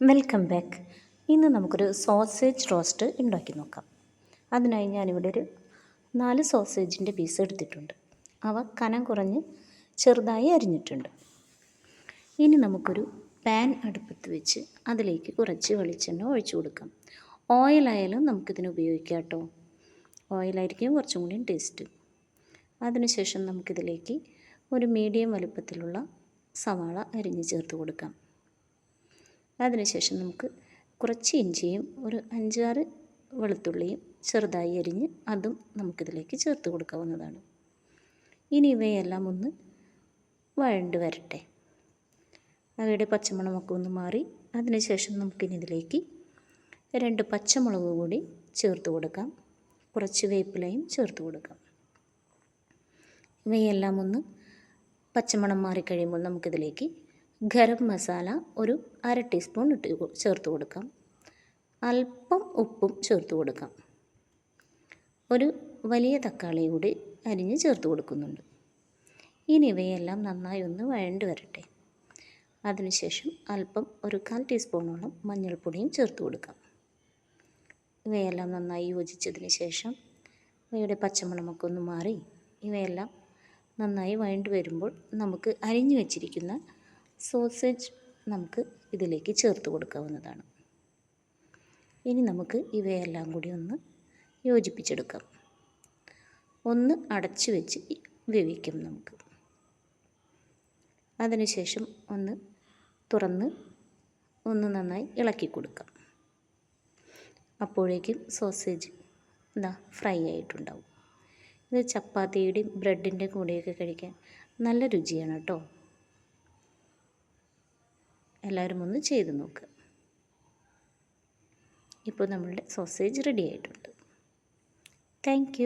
Welcome back ഇന്ന് നമുക്കൊരു sausage roast ഉണ്ടാക്കി നോക്കാം. അതിനായി ഞാനിവിടെ ഒരു നാല് സോസേജിന്റെ പീസ് എടുത്തിട്ടുണ്ട്. അവ കനം കുറഞ്ഞ് ചെറുതായി അരിഞ്ഞിട്ടുണ്ട്. ഇനി നമുക്കൊരു പാൻ അടുപ്പത്ത് വെച്ച് അതിലേക്ക് കുറച്ച് വെളിച്ചെണ്ണ ഒഴിച്ചു കൊടുക്കാം. ഓയിലായാലും നമുക്കിതിന് ഉപയോഗിക്കാം കേട്ടോ. ഓയിലായിരിക്കും കുറച്ചും കൂടി ടേസ്റ്റ് അതിനുശേഷം നമുക്കിതിലേക്ക് ഒരു മീഡിയം വലുപ്പത്തിലുള്ള സവാള അരിഞ്ഞ് ചേർത്ത് കൊടുക്കാം. അതിനുശേഷം നമുക്ക് കുറച്ച് ഇഞ്ചിയും ഒരു അഞ്ചാറ് വെളുത്തുള്ളിയും ചെറുതായി അരിഞ്ഞ് അതും നമുക്കിതിലേക്ക് ചേർത്ത് കൊടുക്കാവുന്നതാണ്. ഇനി ഇവയെല്ലാം ഒന്ന് വഴണ്ട് വരട്ടെ. അവയുടെ പച്ചമണമൊക്കെ ഒന്ന് മാറി അതിനുശേഷം നമുക്കിനി ഇതിലേക്ക് രണ്ട് പച്ചമുളക് കൂടി ചേർത്ത് കൊടുക്കാം. കുറച്ച് വേപ്പിലയും ചേർത്ത് കൊടുക്കാം. ഇവയെല്ലാം ഒന്ന് പച്ചമണം മാറിക്കഴിയുമ്പോൾ നമുക്കിതിലേക്ക് ഗരം മസാല ഒരു അര ടീസ്പൂൺ ഇട്ട് ചേർത്ത് കൊടുക്കാം. അല്പം ഉപ്പും ചേർത്ത് കൊടുക്കാം. ഒരു വലിയ തക്കാളി കൂടി അരിഞ്ഞ് ചേർത്ത് കൊടുക്കുന്നുണ്ട്. ഇനി ഇവയെല്ലാം നന്നായി ഒന്ന് വഴണ്ട് വരട്ടെ. അതിനുശേഷം അല്പം ഒരു കാൽ ടീസ്പൂണോളം മഞ്ഞൾപ്പൊടിയും ചേർത്ത് കൊടുക്കാം. ഇവയെല്ലാം നന്നായി യോജിച്ചതിന് ശേഷം ഇവയുടെ പച്ചമണമൊക്കെ ഒന്ന് മാറി ഇവയെല്ലാം നന്നായി വഴണ്ട് വരുമ്പോൾ നമുക്ക് അരിഞ്ഞു വെച്ചിരിക്കുന്ന സോസേജ് നമുക്ക് ഇതിലേക്ക് ചേർത്ത് കൊടുക്കാവുന്നതാണ്. ഇനി നമുക്ക് ഇവയെല്ലാം കൂടി ഒന്ന് യോജിപ്പിച്ചെടുക്കാം. ഒന്ന് അടച്ചു വെച്ച് വേവിക്കും നമുക്ക്. അതിനുശേഷം ഒന്ന് തുറന്ന് ഒന്ന് നന്നായി ഇളക്കി കൊടുക്കാം. അപ്പോഴേക്കും സോസേജ് എന്താ ഫ്രൈ ആയിട്ടുണ്ടാവും. ഇത് ചപ്പാത്തിയുടെയും ബ്രെഡിന്റെ കൂടെയൊക്കെ കഴിക്കാൻ നല്ല രുചിയാണ് കേട്ടോ. എല്ലാവരും ഒന്ന് ചെയ്ത് നോക്കുക ഇപ്പോൾ നമ്മളുടെ സോസേജ് റെഡി ആയിട്ടുണ്ട്. താങ്ക്